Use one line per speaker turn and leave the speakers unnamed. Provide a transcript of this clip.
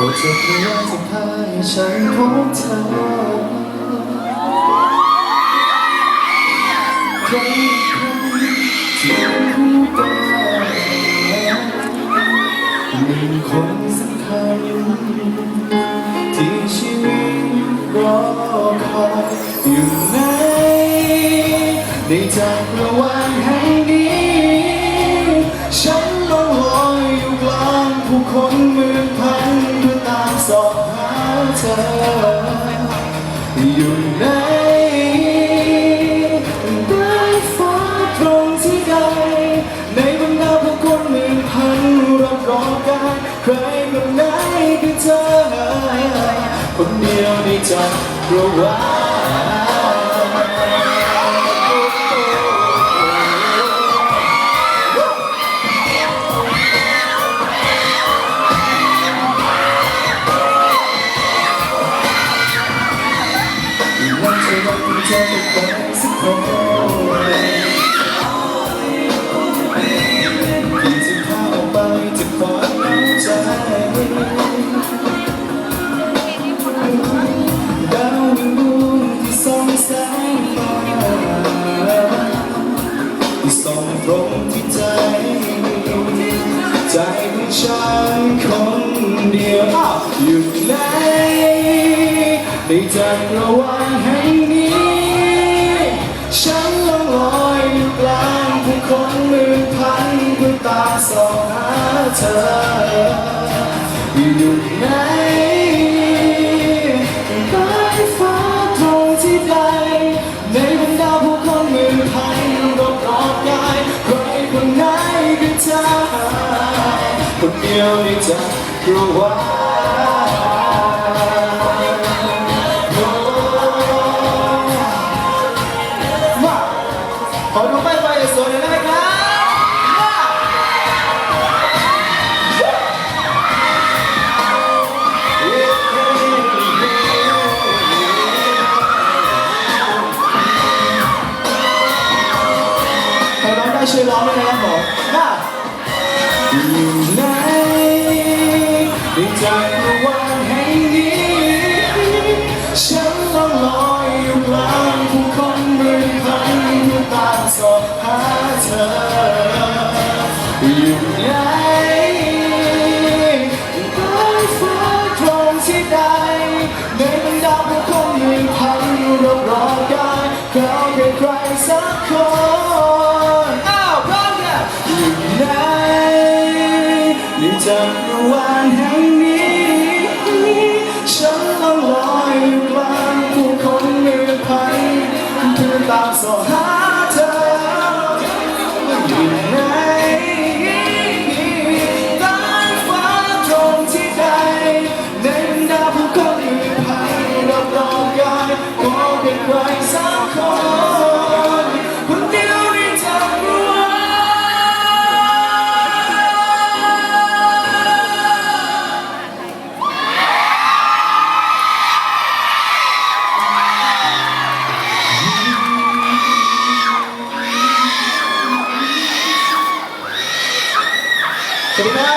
โปรดเจ็บไม่ว่าจะพาให้ฉันพบเธอใครคนที่คู่กันหนึ่งคนสำคัญที่ชีวิตรอคอยอยู่ไหนในจากระหว่างแห่ง ผู้คนมื่นพันเพื่อตามสอบหาเธอ อยู่ไหนใต้ฟ้าตรงที่ใด ในบรรดาผู้คนมื่นพันรอบกองกายใครคนไหนคือเธอคนเดียวในใจักราะว่า วันที่เธอเป็นคนสักคนที่จะพาออกไปจากความเหงาใจดาวดวงที่ส่องแสงมาที่ส่องตรงที่ใจ ใจของฉันคนเดียวอยู่ไหนในจักรวาลแห่ง เธออยู่ไหนใต้ฟ้าตรงที่ใด ในบรรดาผู้คนมื่นพันรอบรอบกายใครคนไหนคือเธอคนเดียวในใจักรวาลมาขอดู ได้ช่วยร้องด้วยนะครับผมมาอยู่ไหนในจักรวาลแห่งนี้ ฉันล่องลอยอยู่กลางผู้คนหมื่นพันเพื่อตามสอบหาเธอ อยู่ไหนใต้ฟ้าตรงที่ใดในบรรดาผู้คนหมื่นพันรอบรอบกายเขาเป็นใครสัก จักรวาลแห่งนี้ ฉันล่องลอยอยู่กลางผู้คนหมื่นพันเพื่อตามสอห Thank you.